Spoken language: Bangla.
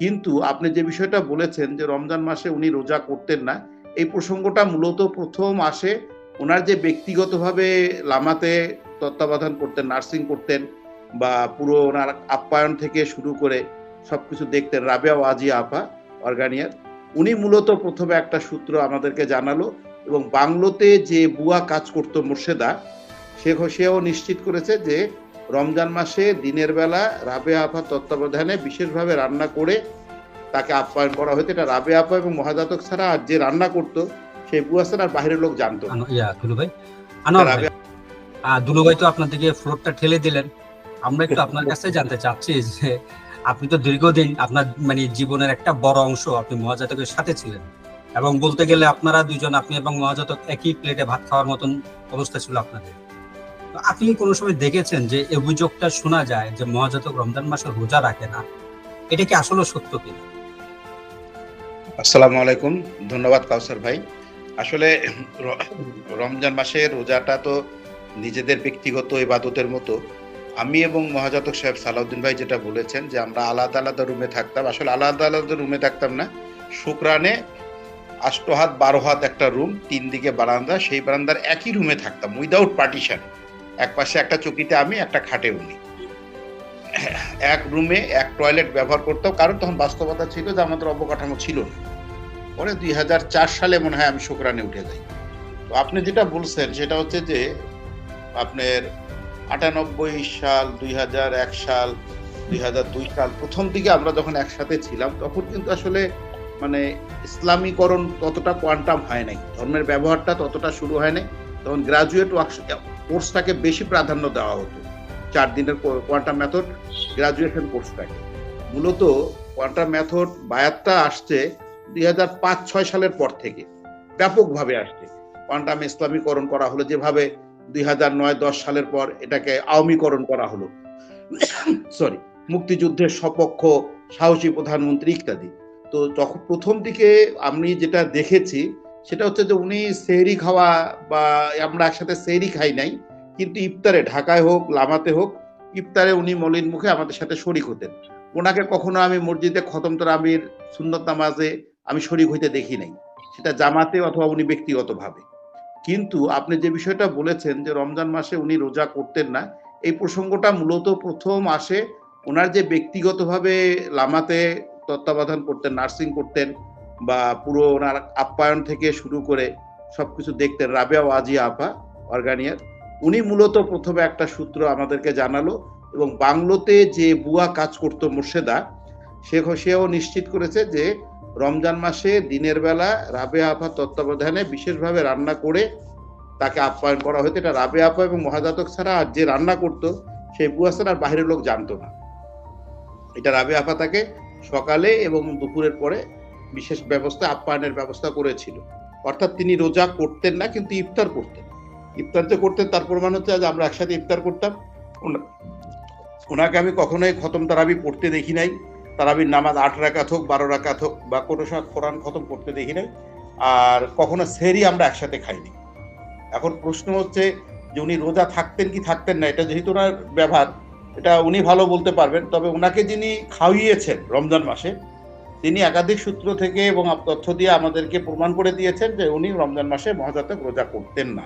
কিন্তু আপনি যে বিষয়টা বলেছেন যে রমজান মাসে উনি রোজা করতেন না, এই প্রসঙ্গটা মূলত প্রথম আসে ওনার যে ব্যক্তিগতভাবে লামাতে তত্ত্বাবধান করতেন, নার্সিং করতেন বা পুরো ওনার আপ্যায়ন থেকে শুরু করে সব কিছু দেখতেন, রাবেয়া ওয়াজিয়া আপা অর্গানিয়ার। উনি মূলত প্রথমে একটা সূত্র আমাদেরকে জানালো এবং বাংলোতে যে বুয়া কাজ করতো মোর্শেদা, সে সেও নিশ্চিত করেছে যে রমজান মাসে দিনের বেলা রাবে আপা তত্ত্বাবধানে বিশেষভাবে রান্না করে তাকে আপ্যায়ন করা হতো এটা রাবে আপা এবং মহাজাতক ছাড়া আর যে রান্না করতো সেই বুয়া ছাড়া আর বাইরের লোক জানতো। দুলু ভাই। দুলু তো আপনার দিকে ফ্লোরটা ঠেলে দিলেন। আমরা একটু আপনার কাছে জানতে চাচ্ছি যে আপনি তো দীর্ঘদিন আপনার মানে জীবনের একটা বড় অংশ আপনি মহাজাতকের সাথে ছিলেন। এবং বলতে গেলে আপনারা দুজন আপনি এবং মহাজাতক একই প্লেটে ভাত খাওয়ার মতন অবস্থা ছিল আপনাদের। আপনি কোনো সময় দেখেছেন যে অভিযোগটা শোনা যায় যে মহাজাতক রমজান মাসে রোজা রাখে না? এটা কি আসলে সত্য কিনা? আসসালামু আলাইকুম। ধন্যবাদ কাউসার ভাই। আসলে রমজান মাসে রোজাটা তো নিজেদের ব্যক্তিগত ইবাদতের মতো। আমি এবং মহাজাতক সাহেব সালাউদ্দিন ভাই যেটা বলেছেন যে আমরা আলাদা আলাদা রুমে থাকতাম। আসলে আলাদা আলাদা রুমে থাকতাম না। শুক্রানে আষ্ট হাত, বারো হাত একটা রুম তিন দিকে বারান্দা, সেই বারান্দার একই রুমে থাকতাম উইদাউট পার্টিশন এক পাশে একটা চকিতে আমি, একটা খাটে উনি। এক রুমে এক টয়লেট ব্যবহার করতাম কারণ তখন বাস্তবতা ছিল যে আমাদের অবকাঠামো ছিল না। পরে দুই হাজার চার সালে মনে হয় আমি শুক্রানে উঠে যাই। তো আপনি যেটা বলছেন, সেটা হচ্ছে যে আপনার আটানব্বই সাল, দুই হাজার এক সাল, দুই হাজার দুই সাল, প্রথম দিকে আমরা যখন একসাথে ছিলাম, তখন কিন্তু আসলে মানে ইসলামীকরণ ততটা কোয়ান্টাম হয় নাই। ধর্মের ব্যবহারটা ততটা শুরু হয় নাই। তখন গ্রাজুয়েট কোর্সটাকে বেশি প্রাধান্য দেওয়া হতো। চার দিনের কোয়ান্টাম মেথড, গ্রাজুয়েশন কোর্সটাকে। মূলত কোয়ান্টাম মেথড বায়াতটা আসছে দুই হাজার পাঁচ ছয় সালের পর থেকে। ব্যাপকভাবে আসছে। কোয়ান্টাম ইসলামীকরণ করা হলো যেভাবে দুই হাজার নয় দশ সালের পর এটাকে আওয়ামীকরণ করা হলো। সরি, মুক্তিযুদ্ধের সপক্ষ সাহসী প্রধানমন্ত্রী ইত্যাদি। তো তখন প্রথম দিকে আমি যেটা দেখেছি সেটা হচ্ছে যে উনি সেহরি খাওয়া বা আমরা একসাথে সেহরি খাই নাই, কিন্তু ইফতারে ঢাকায় হোক, লামাতে হোক, ইফতারে উনি মলিন মুখে আমাদের সাথে শরিক হতেন। ওনাকে কখনো আমি মসজিদে খতম আমির, সুন্নত নামাজে আমি শরিক হইতে দেখি নাই। সেটা জামাতে অথবা উনি ব্যক্তিগতভাবে। কিন্তু আপনি যে বিষয়টা বলেছেন যে রমজান মাসে উনি রোজা করতেন না, এই প্রসঙ্গটা মূলত প্রথম আসে ওনার যে ব্যক্তিগতভাবে লামাতে তত্ত্বাবধান করতেন, নার্সিং করতেন বা পুরো ওনার আপ্যায়ন থেকে শুরু করে সব কিছু দেখতেন রাবেয়া ওয়াজিয়া আপা, অর্গানিয়ার, উনি মূলত প্রথমে একটা সূত্র আমাদেরকে জানালো এবং বাংলোতে যে বুয়া কাজ করতো মোর্শেদা, সে সেও নিশ্চিত করেছে যে রমজান মাসে দিনের বেলা রাবে আফা তত্ত্বাবধানে বিশেষভাবে রান্না করে তাকে আপ্যায়ন করা হতো। এটা রাবে আপা এবং মহাজাতক ছাড়া আর যে রান্না করতো সেই বুয়া ছাড়া আর বাইরের লোক জানতো না। এটা রাবে আপা তাকে সকালে এবং দুপুরের পরে বিশেষ ব্যবস্থা, আপ্যায়নের ব্যবস্থা করেছিল। অর্থাৎ তিনি রোজা করতেন না, কিন্তু ইফতার করতেন। ইফতার যে করতেন, তার প্রমাণ হচ্ছে আজ আমরা একসাথে ইফতার করতাম। ওনাকে আমি কখনোই খতম তারাবি পড়তে দেখি নাই। তারাবির নামাজ আট রাকাত হোক, বারো রাকাত হোক, বা কোনো সময় কোরআন খতম করতে দেখি নাই। আর কখনো সেরি আমরা একসাথে খাইনি। এখন প্রশ্ন হচ্ছে যে উনি রোজা থাকতেন কি থাকতেন না, এটা যেহেতু ওনার ব্যবহার, এটা উনি ভালো বলতে পারবেন। তবে ওনাকে যিনি খাওয়িয়েছেন রমজান মাসে তিনি একাধিক সূত্র থেকে এবং তথ্য দিয়ে আমাদেরকে প্রমাণ করে দিয়েছেন যে উনি রমজান মাসে মহাজাতক রোজা করতেন না।